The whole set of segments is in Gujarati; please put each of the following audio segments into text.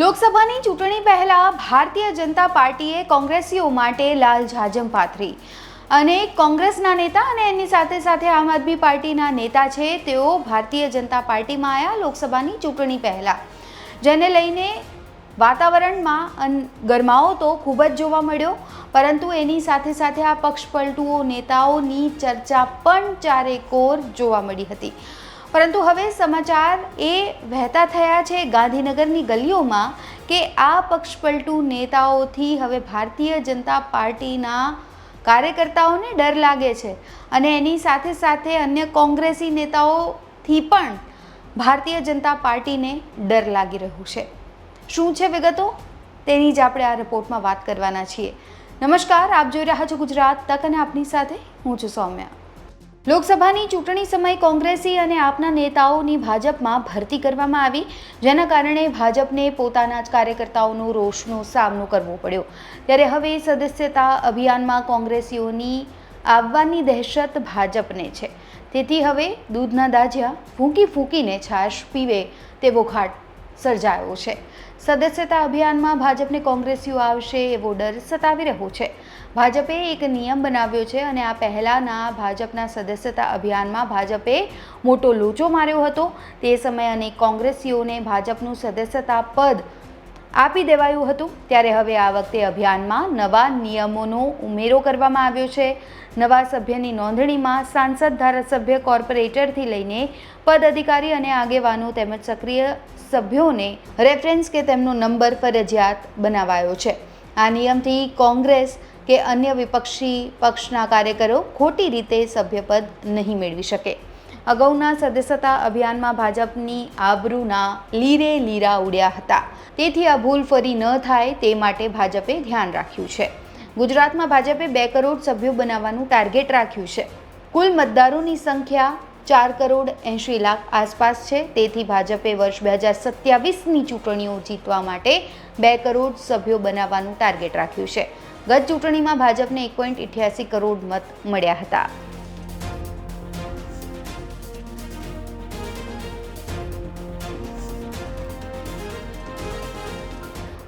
લોકસભાની ચૂંટણી પહેલા ભારતીય જનતા પાર્ટીએ કોંગ્રેસીઓ માટે લાલ જાજમ પાથરી. અને કોંગ્રેસના નેતા અને એની સાથે સાથે આમ આદમી પાર્ટીના નેતા છે, તેઓ ભારતીય જનતા પાર્ટીમાં આવ્યા લોકસભાની ચૂંટણી પહેલા. જેને લઈને વાતાવરણમાં ગરમાવો તો ખૂબ જ જોવા મળ્યો, પરંતુ એની સાથે સાથે આ પક્ષપલટુઓ નેતાઓની ચર્ચા પણ ચારેકોર જોવા મળી હતી. પરંતુ હવે સમાચાર એ વહેતા થયા છે ગાંધીનગરની ગલીઓમાં કે આ પક્ષપલટુ નેતાઓથી હવે ભારતીય જનતા પાર્ટીના કાર્યકર્તાઓને ડર લાગે છે. અને એની સાથે સાથે અન્ય કોંગ્રેસી નેતાઓથી પણ ભારતીય જનતા પાર્ટીને ડર લાગી રહ્યું છે. શું છે વિગતો? તેની જ આપણે આ રિપોર્ટમાં વાત કરવાના છીએ. નમસ્કાર, આપ જોઈ રહ્યા છો ગુજરાત તક અને આપની સાથે હું છું સૌમ્યા. લોકસભાની ચૂંટણી સમયે કોંગ્રેસી અને આપના નેતાઓની ભાજપમાં ભરતી કરવામાં આવી. જેના કારણે ભાજપને પોતાના જ કાર્યકર્તાઓનો રોષનો સામનો કરવો પડ્યો. ત્યારે હવે સદસ્યતા અભિયાનમાં કોંગ્રેસીઓની આવવાની દહેશત ભાજપને છે. તેથી હવે દૂધના દાજિયા ફૂંકી ફૂંકીને છાશ પીવે તેવો ઘાટ સર્જાયો છે. સદસ્યતા અભિયાનમાં ભાજપને કોંગ્રેસીઓ આવશે એવો ડર સતાવી રહ્યો છે. ભાજપે એક નિયમ બનાવ્યો છે અને આ પહેલાંના ભાજપના સદસ્યતા અભિયાનમાં ભાજપે મોટો લોચો માર્યો હતો. તે સમયે અનેક કોંગ્રેસીઓને ભાજપનું સદસ્યતા પદ આપી દેવાયું હતું. ત્યારે હવે આ વખતે અભિયાનમાં નવા નિયમોનો ઉમેરો કરવામાં આવ્યો છે. નવા સભ્યની નોંધણીમાં સાંસદ ધારાસભ્ય કોર્પોરેટરથી લઈને પદ અધિકારી અને આગેવાનો તેમજ સક્રિય સભ્યોને રેફરન્સ કે તેમનો નંબર ફરજિયાત બનાવાયો છે. આ નિયમથી કોંગ્રેસ કે અન્ય વિપક્ષી પક્ષના કાર્યકરો ખોટી રીતે સભ્યપદ નહીં મેળવી શકે. અગાઉના સદસ્યતા અભિયાનમાં ભાજપની આબરૂના લીરે લીરા ઉડ્યા હતા. તેથી આ ભૂલ ફરી ન થાય તે માટે ભાજપે ધ્યાન રાખ્યું છે. ગુજરાતમાં ભાજપે બે કરોડ સભ્યો બનાવવાનું ટાર્ગેટ રાખ્યું છે. કુલ મતદારોની સંખ્યા ચાર કરોડ એંશી લાખ આસપાસ છે. તેથી ભાજપે વર્ષ બે હજાર સત્યાવીસની ચૂંટણીઓ જીતવા માટે બે કરોડ સભ્યો બનાવવાનું ટાર્ગેટ રાખ્યું છે. ગત ચૂંટણીમાં ભાજપને એક પોઈન્ટ કરોડ મત મળ્યા હતા.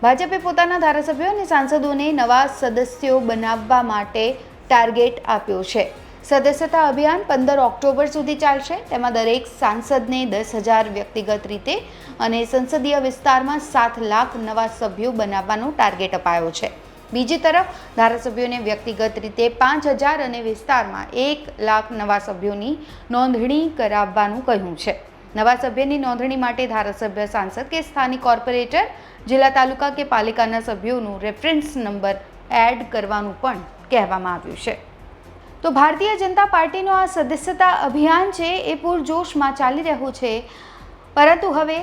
ભાજપે પોતાના ધારાસભ્યો અને સાંસદોને નવા સદસ્યો બનાવવા માટે ટાર્ગેટ આપ્યો છે. સદસ્યતા અભિયાન પંદર ઓક્ટોબર સુધી ચાલશે. તેમાં દરેક સાંસદને દસ હજાર વ્યક્તિગત રીતે અને સંસદીય વિસ્તારમાં સાત લાખ નવા સભ્યો બનાવવાનો ટાર્ગેટ અપાયો છે. બીજી તરફ, ધારાસભ્યોને વ્યક્તિગત રીતે પાંચ હજાર અને વિસ્તારમાં એક લાખ નવા સભ્યોની નોંધણી કરાવવાનું કહ્યું છે. નવા સભ્યની નોંધણી માટે ધારાસભ્ય સાંસદ કે સ્થાનિક કોર્પોરેટર, જિલ્લા તાલુકા કે પાલિકાના સભ્યોનું રેફરન્સ નંબર એડ કરવાનું પણ કહેવામાં આવ્યું છે. તો ભારતીય જનતા પાર્ટીનો આ સદસ્યતા અભિયાન છે એ પૂરજોશમાં ચાલી રહ્યું છે. પરંતુ હવે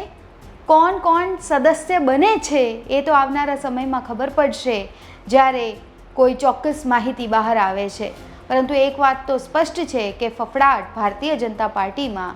કોણ કોણ સદસ્ય બને છે એ તો આવનારા સમયમાં ખબર પડશે, જ્યારે કોઈ ચોક્કસ માહિતી બહાર આવે છે. પરંતુ એક વાત તો સ્પષ્ટ છે કે ફફડાટ ભારતીય જનતા પાર્ટીમાં